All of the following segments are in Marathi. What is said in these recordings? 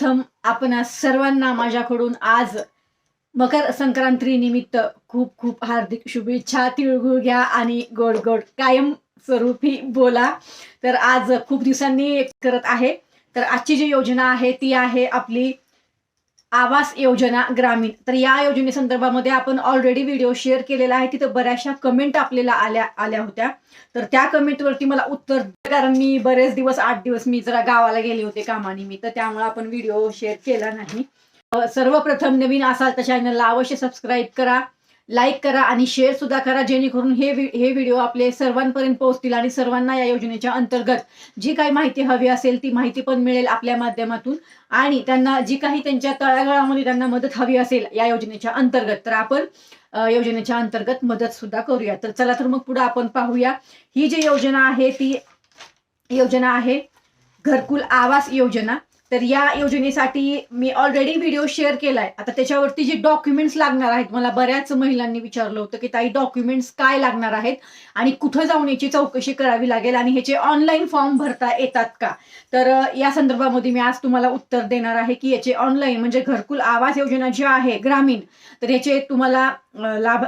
सर्वप्रथम आपण सर्वांना माझ्याकडून आज मकर संक्रांती निमित्त खूप खूप हार्दिक शुभेच्छा तिळगुळ घ्या आणि गोड गोड कायम स्वरूपी बोला. तर आज खूप दिवसांनी करत आहे. तर आजची जी योजना आहे ती आहे आपली आवास योजना ग्रामीण. तर या योजनेसंदर्भामध्ये आपण ऑलरेडी व्हिडिओ शेअर केलेला आहे. तिथं बऱ्याचशा कमेंट आपल्याला आल्या आल्या होत्या. तर त्या कमेंटवरती मला उत्तर कारण मी बरेच दिवस आठ दिवस मी जरा गावाला गेले होते कामानिमित्त. त्यामुळे आपण व्हिडिओ शेअर केला नाही. सर्वप्रथम नवीन असाल तर चॅनलला अवश्य सबस्क्राईब करा. लाईक करा आणि शेअर सुद्धा करा जेणेकरून हे हे व्हिडिओ आपले सर्वांपर्यंत पोहोचतील आणि सर्वांना या योजनेच्या अंतर्गत जी काही माहिती हवी असेल ती माहिती पण मिळेल आपल्या माध्यमातून. आणि त्यांना जी काही त्यांच्या तळागाळामध्ये त्यांना मदत हवी असेल या योजनेच्या अंतर्गत तर आपण योजनेच्या अंतर्गत मदत सुद्धा करूया. तर चला तर मग पुढे आपण पाहूया. ही जी योजना आहे ती योजना आहे घरकुल आवास योजना. तर या योजनेसाठी मी ऑलरेडी व्हिडिओ शेअर केलाय. आता त्याच्यावरती जे डॉक्युमेंट्स लागणार आहेत मला बऱ्याच महिलांनी विचारलं होतं की ताई डॉक्युमेंट्स काय लागणार आहेत आणि कुठं जाऊन याची चौकशी करावी लागेल आणि ह्याचे ऑनलाईन फॉर्म भरता येतात का? तर या संदर्भामध्ये मी आज तुम्हाला उत्तर देणार आहे की याचे ऑनलाईन म्हणजे घरकुल आवास योजना जी आहे ग्रामीण तर याचे तुम्हाला लाभ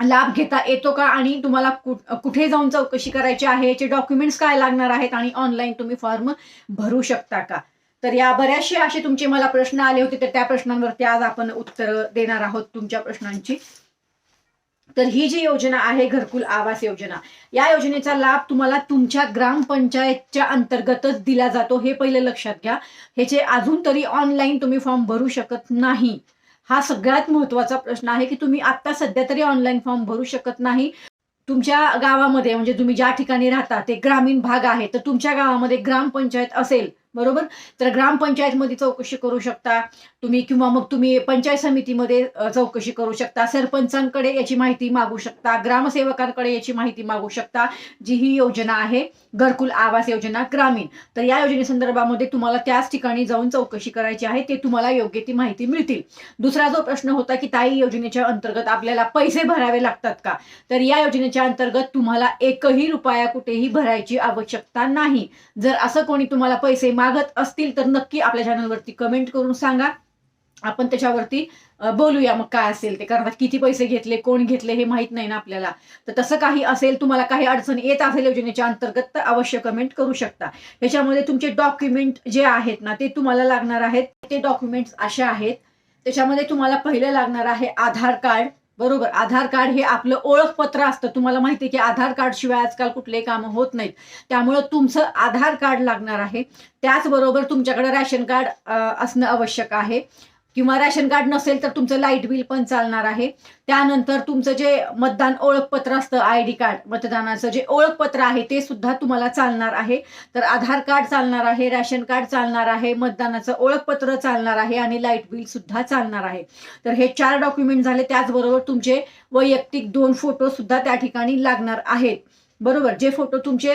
लाभ घेता येतो का आणि तुम्हाला कुठ- कुठे जाऊन चौकशी करायची आहे? याचे डॉक्युमेंट्स काय लागणार आहेत आणि ऑनलाईन तुम्ही फॉर्म भरू शकता का? तर या बऱ्याचशे असे तुमचे मला प्रश्न आले होते तर त्या प्रश्नांवरती आज आपण उत्तर देणार आहोत तुमच्या प्रश्नांची. तर ही जी योजना आहे घरकुल आवास योजना या योजनेचा लाभ तुम्हाला तुमच्या ग्रामपंचायतच्या अंतर्गतच दिला जातो हे पहिले लक्षात घ्या. ह्याचे अजून तरी ऑनलाईन तुम्ही फॉर्म भरू शकत नाही हा सगळ्यात महत्त्वाचा प्रश्न आहे की तुम्ही आता सध्या तरी ऑनलाईन फॉर्म भरू शकत नाही. तुमच्या गावामध्ये म्हणजे तुम्ही ज्या ठिकाणी राहता ते ग्रामीण भाग आहे तर तुमच्या गावामध्ये ग्रामपंचायत असेल बरोबर? तर ग्रामपंचायतमध्ये चौकशी करू शकता. तुम्ही किंवा मग तुम्ही पंचायत समितीमध्ये चौकशी करू शकता. सरपंचांकडे याची माहिती मागू शकता. ग्रामसेवकांकडे याची माहिती मागू शकता जी ही योजना आहे घरकुल आवास योजना ग्रामीण. तर या योजनेसंदर्भामध्ये तुम्हाला त्याच ठिकाणी जाऊन चौकशी करायची आहे ते तुम्हाला योग्य ती माहिती मिळतील. दुसरा जो प्रश्न होता की ताई योजनेच्या अंतर्गत आपल्याला पैसे भरावे लागतात का? तर या योजनेच्या अंतर्गत तुम्हाला एकही रुपया कुठेही भरायची आवश्यकता नाही. जर असं कोणी तुम्हाला पैसे मागत असतील तर नक्की आपल्या चॅनलवरती कमेंट करून सांगा. आपण त्याच्यावरती बोलूया मग काय असेल ते. कारण किती पैसे घेतले कोण घेतले हे माहीत नाही ना आपल्याला. तर तसं काही असेल तुम्हाला काही अडचण येत असेल योजनेच्या अंतर्गत तर अवश्य कमेंट करू शकता. ह्याच्यामध्ये तुमचे डॉक्युमेंट जे आहेत ना ते तुम्हाला लागणार आहेत. ते डॉक्युमेंट्स असे आहेत. त्याच्यामध्ये तुम्हाला पहिलं लागणार आहे आधार कार्ड. बरोबर आधार कार्ड हे आपलं ओळखपत्र असतं. तुम्हाला माहिती आहे की आधार कार्ड शिवाय आजकाल कुठलेही कामं होत नाहीत. त्यामुळं तुमचं आधार कार्ड लागणार आहे. त्याचबरोबर तुमच्याकडे रॅशन कार्ड असणं आवश्यक आहे. किंवा रॅशन कार्ड नसेल तर तुमचं लाइट बिल पण चालणार आहे. त्यानंतर तुमचं जे मतदान ओळखपत्र असतं आय डी कार्ड मतदानाचं जे ओळखपत्र आहे ते सुद्धा तुम्हाला चालणार आहे. तर आधार कार्ड चालणार आहे रॅशन कार्ड चालणार आहे मतदानाचं ओळखपत्र चालणार आहे आणि लाइट बिल सुद्धा चालणार आहे. तर हे चार डॉक्युमेंट झाले त्याचबरोबर तुमचे वैयक्तिक दोन फोटो सुद्धा त्या ठिकाणी लागणार आहेत. बरोबर? जे फोटो तुमचे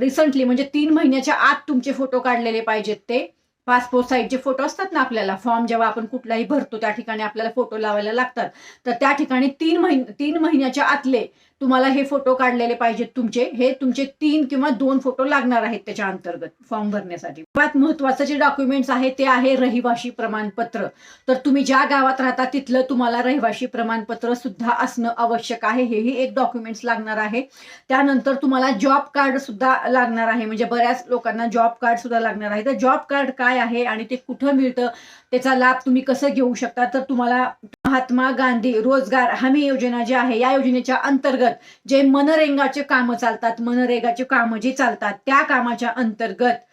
रिसंटली म्हणजे तीन महिन्याच्या आत तुमचे फोटो काढलेले पाहिजेत ते. पासपोर्ट साईजचे फोटो असतात ना आपल्याला फॉर्म जेव्हा आपण कुठलाही भरतो त्या ठिकाणी आपल्याला फोटो लावायला लागतात. तर त्या ठिकाणी तीन महिन तीन महिन्याच्या आतले तुम्हाला हे फोटो काढलेले पाहिजेत तुमचे. हे तुमचे तीन किंवा दोन फोटो लागणार आहेत त्याच्या अंतर्गत फॉर्म भरण्यासाठी. सर्वात महत्वाचं जे डॉक्युमेंट्स आहे ते आहे रहिवाशी प्रमाणपत्र. तर तुम्ही ज्या गावात राहता तिथलं तुम्हाला रहिवाशी प्रमाणपत्र सुद्धा असणं आवश्यक आहे. हेही एक डॉक्युमेंट्स लागणार आहे. त्यानंतर तुम्हाला जॉब कार्ड सुद्धा लागणार आहे. म्हणजे बऱ्याच लोकांना जॉब कार्ड सुद्धा लागणार आहे. तर जॉब कार्ड काय आहे आणि ते कुठं मिळतं त्याचा लाभ तुम्ही कसं घेऊ शकता? तर तुम्हाला महात्मा गांधी रोजगार हमी योजना जी आहे या योजनेच्या अंतर्गत जे मनरेंगाचे कामं चालतात मनरेगाचे कामं जे चालतात त्या कामाच्या अंतर्गत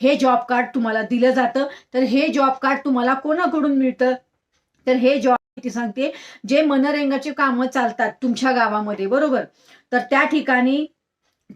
हे जॉब कार्ड तुम्हाला दिलं जातं. तर हे जॉब कार्ड तुम्हाला कोणाकडून मिळतं? तर हे जॉब ती सांगते जे मनरेंगाचे कामं चालतात तुमच्या गावामध्ये बरोबर? तर त्या ठिकाणी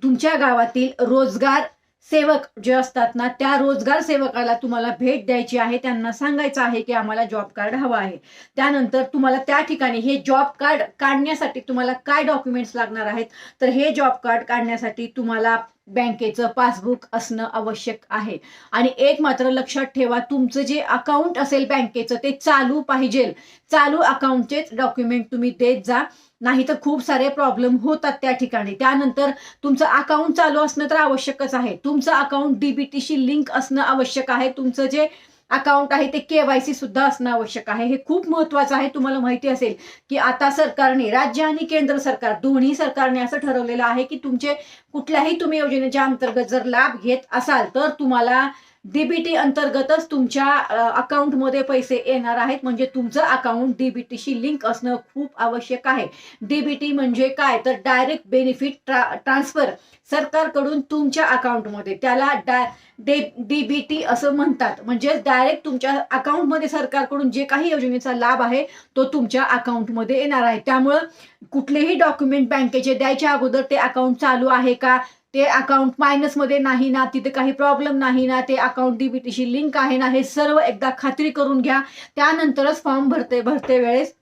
तुमच्या गावातील रोजगार सेवक जे असतात ना त्या रोजगार सेवकाला तुम्हाला भेट द्यायची आहे. त्यांना सांगायचं आहे की आम्हाला जॉब कार्ड हवं आहे. त्यानंतर तुम्हाला त्या ठिकाणी हे जॉब कार्ड काढण्यासाठी तुम्हाला काय डॉक्युमेंट्स लागणार आहेत? तर हे जॉब कार्ड काढण्यासाठी तुम्हाला बँकेचं पासबुक असणं आवश्यक आहे. आणि एक मात्र लक्षात ठेवा तुमचं जे अकाउंट असेल बँकेचं ते चालू पाहिजे चालू अकाउंटचेच डॉक्युमेंट तुम्ही देत जा. नाही तर खूप सारे प्रॉब्लेम होतात त्या ठिकाणी. त्यानंतर तुमचं अकाउंट चालू असणं तर आवश्यकच आहे. तुमचं अकाउंट डीबीटीशी लिंक असणं आवश्यक आहे. तुमचं जे अकाउंट आहे ते केवायसी सुद्धा असणं आवश्यक आहे. हे खूप महत्वाचं आहे. तुम्हाला माहिती असेल की आता सरकारने राज्य आणि केंद्र सरकार दोन्ही सरकारने असं ठरवलेलं आहे की तुमचे कुठल्याही तुम्ही योजनेच्या अंतर्गत जर लाभ घेत असाल तर तुम्हाला डीबीटी अंतर्गतच तुमच्या अकाउंटमध्ये पैसे येणार आहेत. म्हणजे तुमचं अकाउंट डीबीटीशी लिंक असणं खूप आवश्यक आहे. डीबीटी म्हणजे काय? तर डायरेक्ट बेनिफिट ट्रा ट्रान्सफर सरकारकडून तुमच्या अकाउंटमध्ये त्याला डा डे डीबीटी असं म्हणतात. म्हणजे डायरेक्ट तुमच्या अकाउंटमध्ये सरकारकडून जे काही योजनेचा लाभ आहे तो तुमच्या अकाउंटमध्ये येणार आहे. त्यामुळं कुठलेही डॉक्युमेंट बँकेचे द्यायच्या अगोदर ते अकाउंट चालू आहे का? ते अकाउंट मायनसमध्ये नाही ना तिथे काही प्रॉब्लेम नाही ना ते अकाउंट डीबीटीशी लिंक आहे ना हे सर्व एकदा खात्री करून घ्या. त्यानंतरच फॉर्म भरते भरते वेळेस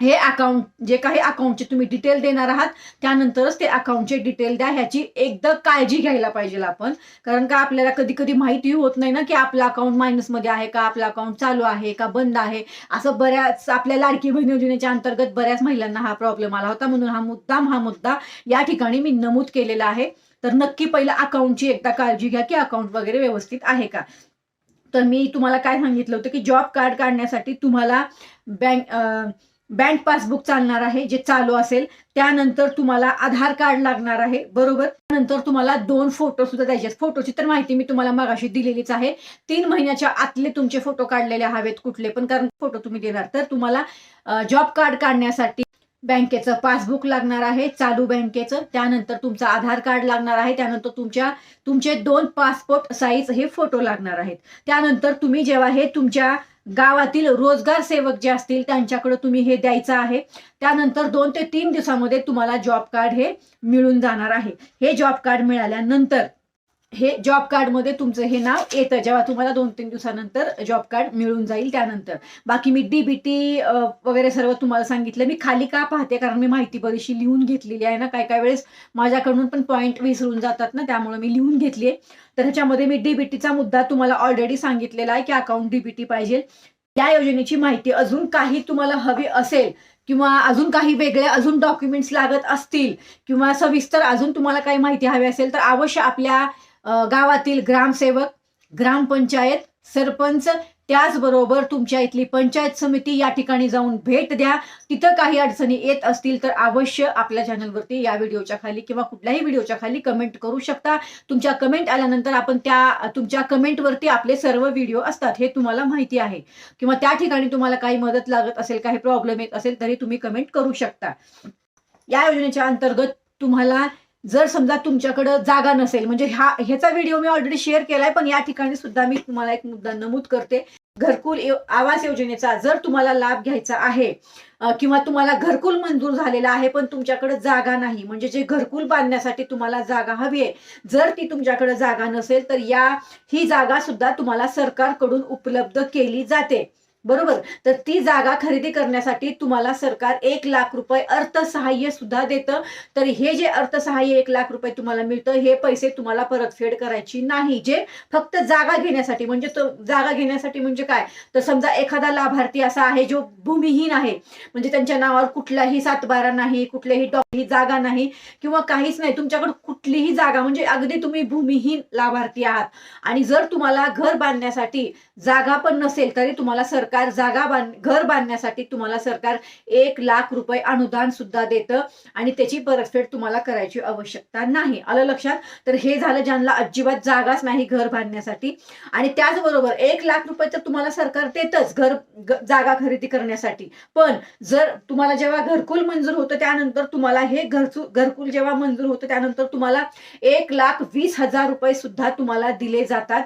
हे अकाउंट जे काही अकाउंटचे तुम्ही डिटेल देणार आहात त्यानंतरच ते अकाउंटचे डिटेल द्या. ह्याची एकदा काळजी घ्यायला पाहिजे आपण. कारण का आपल्याला कधी कधी माहिती होत नाही ना की आपलं अकाउंट मायनसमध्ये आहे का आपलं अकाउंट चालू आहे का बंद आहे. असं बऱ्याच आपल्या लाडकी बहीण योजनेच्या अंतर्गत बऱ्याच महिलांना हा प्रॉब्लेम आला होता. म्हणून हा मुद्दाम हा मुद्दा या ठिकाणी मी नमूद केलेला आहे. तर नक्की पहिला अकाउंटची एकदा काळजी घ्या की अकाउंट वगैरे व्यवस्थित आहे का? तर मी तुम्हाला काय सांगितलं होतं की जॉब कार्ड काढण्यासाठी तुम्हाला बँक बँक पासबुक चालणार आहे जे चालू असेल. त्यानंतर तुम्हाला आधार कार्ड लागणार आहे बरोबर? त्यानंतर तुम्हाला दोन फोटो सुद्धा द्यायचे फोटोची तर माहिती मी तुम्हाला मागाशी दिलेलीच आहे. तीन महिन्याच्या आतले तुमचे फोटो काढलेले हवेत कुठले पण कारण फोटो तुम्ही देणार. तर तुम्हाला जॉब कार्ड काढण्यासाठी बँकेचं पासबुक लागणार आहे चालू बँकेचं त्यानंतर तुमचं आधार कार्ड लागणार आहे त्यानंतर तुमच्या तुमचे दोन पासपोर्ट साईज हे फोटो लागणार आहेत. त्यानंतर तुम्ही जेव्हा हे तुमच्या गावातील रोजगार सेवक जे असतील त्यांच्याकडे तुम्ही हे द्यायचं आहे. त्यानंतर दोन ते तीन दिवसामध्ये तुम्हाला जॉब कार्ड हे मिळून जाणार आहे. हे जॉब कार्ड मिळाल्यानंतर हे जॉब कार्डमध्ये तुमचं हे नाव येतं. जेव्हा तुम्हाला दोन तीन दिवसानंतर जॉब कार्ड मिळून जाईल त्यानंतर. बाकी मी डीबीटी वगैरे सर्व तुम्हाला सांगितलं. मी खाली का पाहते? कारण मी माहिती बरीचशी लिहून घेतलेली आहे ना. काय काय वेळेस माझ्याकडून पण पॉईंट विसरून जातात ना. त्यामुळे मी लिहून घेतली आहे. तर ह्याच्यामध्ये मी डीबीटीचा मुद्दा तुम्हाला ऑलरेडी सांगितलेला आहे की अकाउंट डीबीटी पाहिजे. या योजनेची माहिती अजून काही तुम्हाला हवी असेल किंवा अजून काही वेगळे अजून डॉक्युमेंट्स लागत असतील किंवा सविस्तर अजून तुम्हाला काही माहिती हवी असेल तर अवश्य आपल्या गावातील ग्रामसेवक ग्रामपंचायत सरपंच त्याचबरोबर तुमच्या इथली पंचायत समिती या ठिकाणी जाऊन भेट द्या. तिथं काही अडचणी येत असतील तर अवश्य आपल्या चॅनलवरती या व्हिडिओच्या खाली किंवा कुठल्याही व्हिडिओच्या खाली कमेंट करू शकता. तुमच्या कमेंट आल्यानंतर आपण त्या तुमच्या कमेंटवरती आपले सर्व व्हिडिओ असतात हे तुम्हाला माहिती आहे. किंवा त्या ठिकाणी तुम्हाला काही मदत लागत असेल काही प्रॉब्लेम येत असेल तरी तुम्ही कमेंट करू शकता. या योजनेच्या अंतर्गत तुम्हाला जर समजा तुमच्याकडं जागा नसेल म्हणजे हा ह्याचा व्हिडिओ मी ऑलरेडी शेअर केलाय पण या ठिकाणी सुद्धा मी तुम्हाला एक मुद्दा नमूद करते. घरकुल आवास योजनेचा जर तुम्हाला लाभ घ्यायचा आहे किंवा तुम्हाला घरकुल मंजूर झालेला आहे पण तुमच्याकडे जागा नाही म्हणजे जे घरकुल बांधण्यासाठी तुम्हाला जागा हवी आहे जर ती तुमच्याकडे जागा नसेल तर या ही जागा सुद्धा तुम्हाला सरकारकडून उपलब्ध केली जाते. बरोबर? तर ती जागा खरेदी करण्यासाठी तुम्हाला सरकार एक लाख रुपये अर्थसहाय्य सुद्धा देतं. तर हे जे अर्थसहाय्य एक लाख रुपये तुम्हाला मिळतं हे पैसे तुम्हाला परतफेड करायची नाही. जे फक्त जागा घेण्यासाठी म्हणजे तो जागा घेण्यासाठी म्हणजे काय? तर समजा एखादा लाभार्थी असा आहे जो भूमिहीन आहे म्हणजे त्यांच्या नावावर कुठलाही सातबारा नाही कुठल्याही डॉक्टरी जागा नाही किंवा काहीच नाही तुमच्याकडे कुठलीही जागा म्हणजे अगदी तुम्ही भूमिहीन लाभार्थी आहात. आणि जर तुम्हाला घर बांधण्यासाठी जागा पण नसेल तरी तुम्हाला सरकार सरकार जागा बांध घर बांधण्यासाठी तुम्हाला सरकार एक लाख रुपये अनुदान सुद्धा देतं आणि त्याची परतफेड तुम्हाला करायची आवश्यकता नाही. आलं लक्षात? तर हे झालं ज्यांना अजिबात जागाच नाही घर बांधण्यासाठी. आणि त्याचबरोबर एक लाख रुपये तर तुम्हाला सरकार देतच घर जागा खरेदी करण्यासाठी. पण जर तुम्हाला जेव्हा घरकुल मंजूर होतं त्यानंतर तुम्हाला हे घरचू घरकुल जेव्हा मंजूर होतं त्यानंतर तुम्हाला एक लाख वीस हजार रुपये सुद्धा तुम्हाला दिले जातात.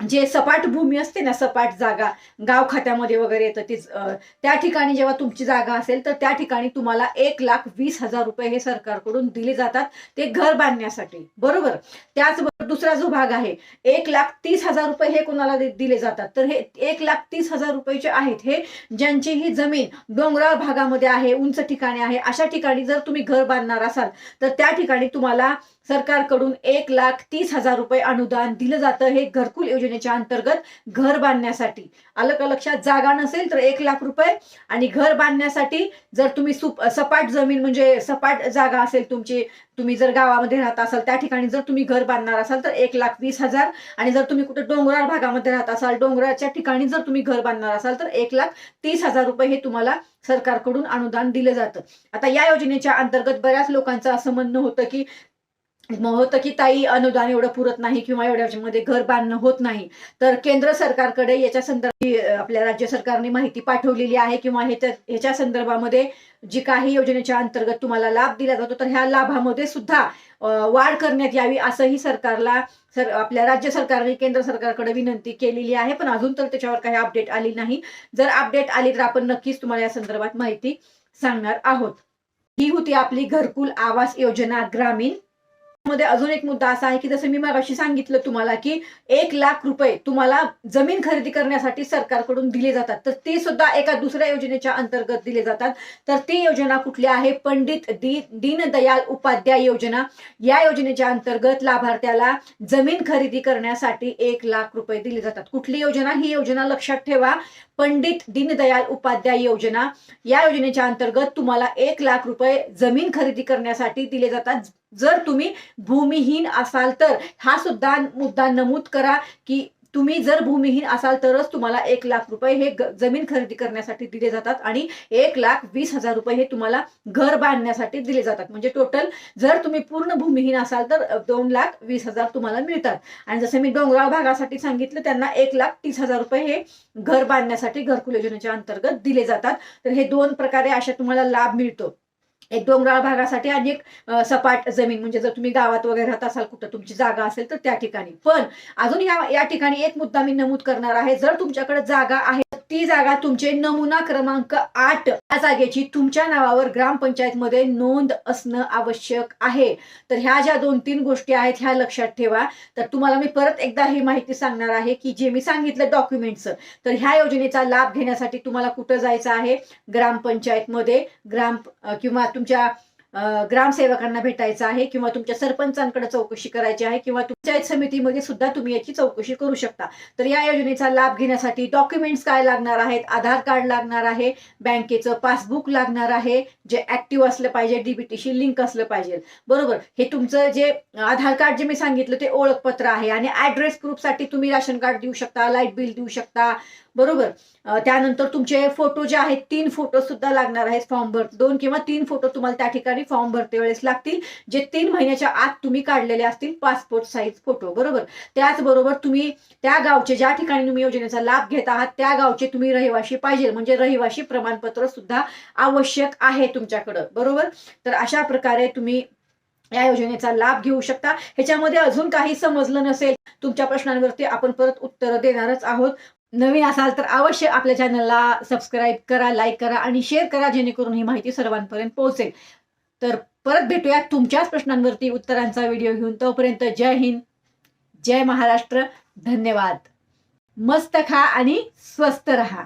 जे सपाट भूमी असते ना सपाट जागा गाव खात्यामध्ये वगैरे येतं ती त्या ठिकाणी जेव्हा तुमची जागा असेल तर त्या ठिकाणी तुम्हाला एक लाख वीस हजार रुपये हे सरकारकडून दिले जातात ते घर बांधण्यासाठी. बरोबर? त्याचबरोबर दुसरा जो भाग आहे एक लाख तीस हजार रुपये हे कोणाला दिले जातात? तर हे एक लाख तीस हजार रुपये जे आहेत हे ज्यांची ही जमीन डोंगराळ भागामध्ये आहे उंच ठिकाणी आहे अशा ठिकाणी जर तुम्ही घर बांधणार असाल तर त्या ठिकाणी तुम्हाला सरकारकडून एक लाख तीस हजार रुपये अनुदान दिलं जातं. हे घरकुल योजनेच्या अंतर्गत घर बांधण्यासाठी. आलं का लक्षात? जागा नसेल तर एक लाख रुपये. आणि घर बांधण्यासाठी जर तुम्ही सुप सपाट जमीन म्हणजे सपाट जागा असेल तुमची तुम्ही जर गावामध्ये राहत असाल त्या ठिकाणी जर तुम्ही घर बांधणार असाल तर एक लाख वीस हजार. आणि जर तुम्ही कुठे डोंगराळ भागामध्ये राहत असाल डोंगराच्या ठिकाणी जर तुम्ही घर बांधणार असाल तर एक लाख तीस हजार रुपये हे तुम्हाला सरकारकडून अनुदान दिलं जातं. आता या योजनेच्या अंतर्गत बऱ्याच लोकांचं असं म्हणणं होतं की मग होतं की ताई अनुदान एवढं पुरत नाही किंवा एवढ्यामध्ये घर बांधणं होत नाही. तर केंद्र सरकारकडे याच्या संदर्भात आपल्या राज्य सरकारने माहिती पाठवलेली आहे किंवा ह्याच्या संदर्भामध्ये जी काही योजनेच्या अंतर्गत तुम्हाला लाभ दिला जातो तर ह्या लाभामध्ये सुद्धा वाढ करण्यात यावी असंही सरकारला सर आपल्या राज्य सरकारने केंद्र सरकारकडे विनंती केलेली आहे. पण अजून तर त्याच्यावर काही अपडेट आली नाही. जर अपडेट आली तर आपण नक्कीच तुम्हाला या संदर्भात माहिती सांगणार आहोत. ही होती आपली घरकुल आवास योजना ग्रामीण मध्ये अजून एक मुद्दा असा आहे की जसं मी मगाशी सांगितलं तुम्हाला की एक लाख रुपये तुम्हाला जमीन खरेदी करण्यासाठी सरकारकडून दिले जातात. तर ते सुद्धा एका दुसऱ्या योजनेच्या अंतर्गत दिले जातात. तर ती योजना कुठली आहे? पंडित दी दीनदयाल उपाध्याय योजना. या योजनेच्या अंतर्गत लाभार्थ्याला जमीन खरेदी करण्यासाठी एक लाख रुपये दिले जातात. कुठली योजना? ही योजना लक्षात ठेवा. पंडित दीनदयाल उपाध्याय योजना. या योजनेच्या अंतर्गत तुम्हाला एक लाख रुपये जमीन खरेदी करण्यासाठी दिले जातात. जर तुम्ही भूमिहीन असाल तर हा सुद्धा मुद्दा नमूद करा की तुम्ही जर भूमिहीन असाल तरच तुम्हाला एक लाख रुपये हे जमीन खरेदी करण्यासाठी दिले जातात आणि एक लाख वीस हजार रुपये हे तुम्हाला घर बांधण्यासाठी दिले जातात. म्हणजे टोटल जर तुम्ही पूर्ण भूमिहीन असाल तर दोन लाख वीस हजार तुम्हाला मिळतात. आणि जसं मी डोंगराळ भागासाठी सांगितलं त्यांना एक लाख तीस हजार रुपये हे घर बांधण्यासाठी घरकुल योजनेच्या अंतर्गत दिले जातात. तर हे दोन प्रकारे अशा तुम्हाला लाभ मिळतो. एक डोंगराळ भागासाठी आणि एक सपाट जमीन. म्हणजे जर तुम्ही गावात वगैरे राहत असाल कुठं तुमची जागा असेल तर त्या ठिकाणी. पण अजून या या ठिकाणी एक मुद्दा मी नमूद करणार आहे. जर तुमच्याकडे जागा आहे ती जागा तुमचे नमुना क्रमांक आठ या जागेची तुमच्या नावावर ग्रामपंचायत मध्ये नोंद असणं आवश्यक आहे. तर ह्या ज्या दोन तीन गोष्टी आहेत ह्या लक्षात ठेवा. तर तुम्हाला मी परत एकदा ही माहिती सांगणार आहे की जे मी सांगितलं डॉक्युमेंटचं तर ह्या योजनेचा लाभ घेण्यासाठी तुम्हाला कुठं जायचं आहे? ग्रामपंचायतमध्ये ग्राम किंवा तुमच्या ग्रामसेवकांना भेटायचं आहे किंवा तुमच्या सरपंचांकडे चौकशी करायची आहे किंवा पंचायत समितीमध्ये सुद्धा तुम्ही याची चौकशी करू शकता. तर या योजनेचा लाभ घेण्यासाठी डॉक्युमेंट्स काय लागणार आहेत? आधार कार्ड लागणार आहे बँकेचं पासबुक लागणार आहे जे ऍक्टिव्ह असलं पाहिजे डीबीटीशी लिंक असलं पाहिजे. बरोबर? हे तुमचं जे आधार कार्ड जे मी सांगितलं ते ओळखपत्र आहे आणि ऍड्रेस प्रूफसाठी तुम्ही राशन कार्ड देऊ शकता लाइट बिल देऊ शकता. बरोबर? त्यानंतर तुमचे फोटो जे आहेत तीन फोटो सुद्धा लागणार आहेत फॉर्म भर दोन किंवा तीन फोटो तुम्हाला त्या ठिकाणी फॉर्म भरते वेळेस लागतील जे तीन महिन्याच्या आत तुम्ही काढलेले असतील पासपोर्ट साईज फोटो बरोबर? त्याचबरोबर तुम्ही त्या गावचे ज्या ठिकाणी तुम्ही योजनेचा लाभ घेत आहात त्या गावचे तुम्ही रहिवाशी पाहिजे म्हणजे रहिवाशी प्रमाणपत्र सुद्धा आवश्यक आहे तुमच्याकडं बरोबर? तर अशा प्रकारे तुम्ही या योजनेचा लाभ घेऊ शकता. ह्याच्यामध्ये अजून काही समजलं नसेल तुमच्या प्रश्नांवरती आपण परत उत्तरं देणारच आहोत. नवीन असाल तर अवश्य आपल्या चॅनलला सबस्क्राईब करा लाईक करा आणि शेअर करा जेणेकरून ही माहिती सर्वांपर्यंत पोहोचेल. तर परत भेटूया तुमच्याच प्रश्नांवरती उत्तरांचा व्हिडिओ घेऊन. तोपर्यंत जय हिंद जय महाराष्ट्र. धन्यवाद. मस्त खा आणि स्वस्त रहा.